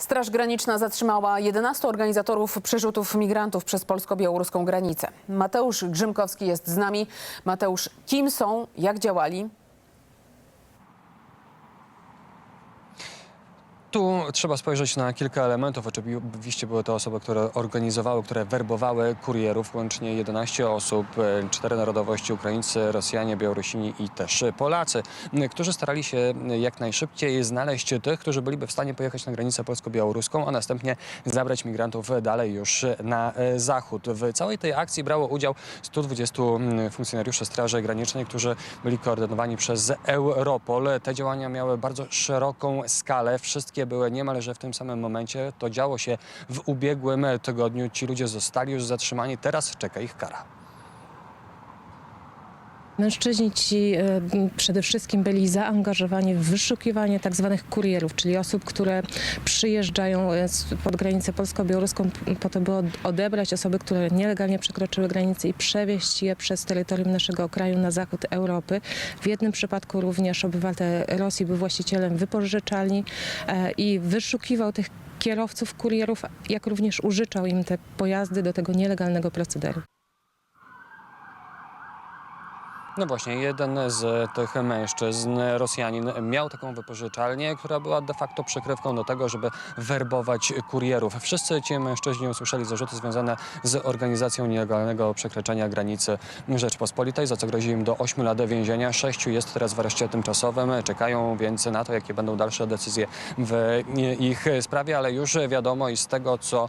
Straż Graniczna zatrzymała 11 organizatorów przerzutów migrantów przez polsko-białoruską granicę. Mateusz Grzymkowski jest z nami. Mateusz, kim są, jak działali? Tu trzeba spojrzeć na kilka elementów. Oczywiście były to osoby, które organizowały, które werbowały kurierów, łącznie 11 osób, cztery narodowości, Ukraińcy, Rosjanie, Białorusini i też Polacy, którzy starali się jak najszybciej znaleźć tych, którzy byliby w stanie pojechać na granicę polsko-białoruską, a następnie zabrać migrantów dalej już na zachód. W całej tej akcji brało udział 120 funkcjonariuszy Straży Granicznej, którzy byli koordynowani przez Europol. Te działania miały bardzo szeroką skalę. Wszystkie były niemalże w tym samym momencie. To działo się w ubiegłym tygodniu. Ci ludzie zostali już zatrzymani. Teraz czeka ich kara. Mężczyźni ci e, przede wszystkim byli zaangażowani w wyszukiwanie tak zwanych kurierów, czyli osób, które przyjeżdżają e, pod granicę polsko-białoruską po to, by od- odebrać osoby, które nielegalnie przekroczyły granicę i przewieźć je przez terytorium naszego kraju na zachód Europy. W jednym przypadku również obywatel Rosji był właścicielem wypożyczalni e, i wyszukiwał tych kierowców kurierów, jak również użyczał im te pojazdy do tego nielegalnego procederu. No właśnie, jeden z tych mężczyzn, Rosjanin, miał taką wypożyczalnię, która była de facto przykrywką do tego, żeby werbować kurierów. Wszyscy ci mężczyźni usłyszeli zarzuty związane z organizacją nielegalnego przekraczania granicy Rzeczpospolitej, za co grozi im do 8 lat więzienia. Sześciu jest teraz w areszcie tymczasowym. Czekają więc na to, jakie będą dalsze decyzje w ich sprawie, ale już wiadomo i z tego, co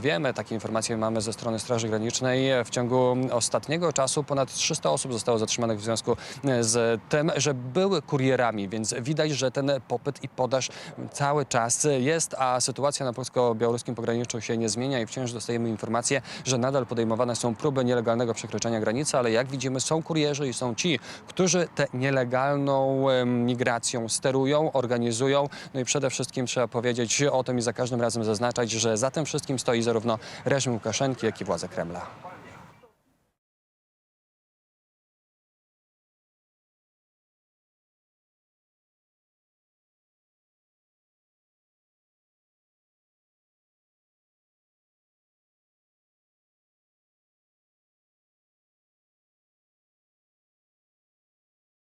wiemy, takie informacje mamy ze strony Straży Granicznej, w ciągu ostatniego czasu ponad 300 osób zostało zatrzymanych w związku z tym, że były kurierami, więc widać, że ten popyt i podaż cały czas jest, a sytuacja na polsko-białoruskim pograniczu się nie zmienia i wciąż dostajemy informacje, że nadal podejmowane są próby nielegalnego przekroczenia granicy, ale jak widzimy są kurierzy i są ci, którzy tę nielegalną migracją sterują, organizują. No i przede wszystkim trzeba powiedzieć o tym i za każdym razem zaznaczać, że za tym wszystkim stoi zarówno reżim Łukaszenki, jak i władze Kremla.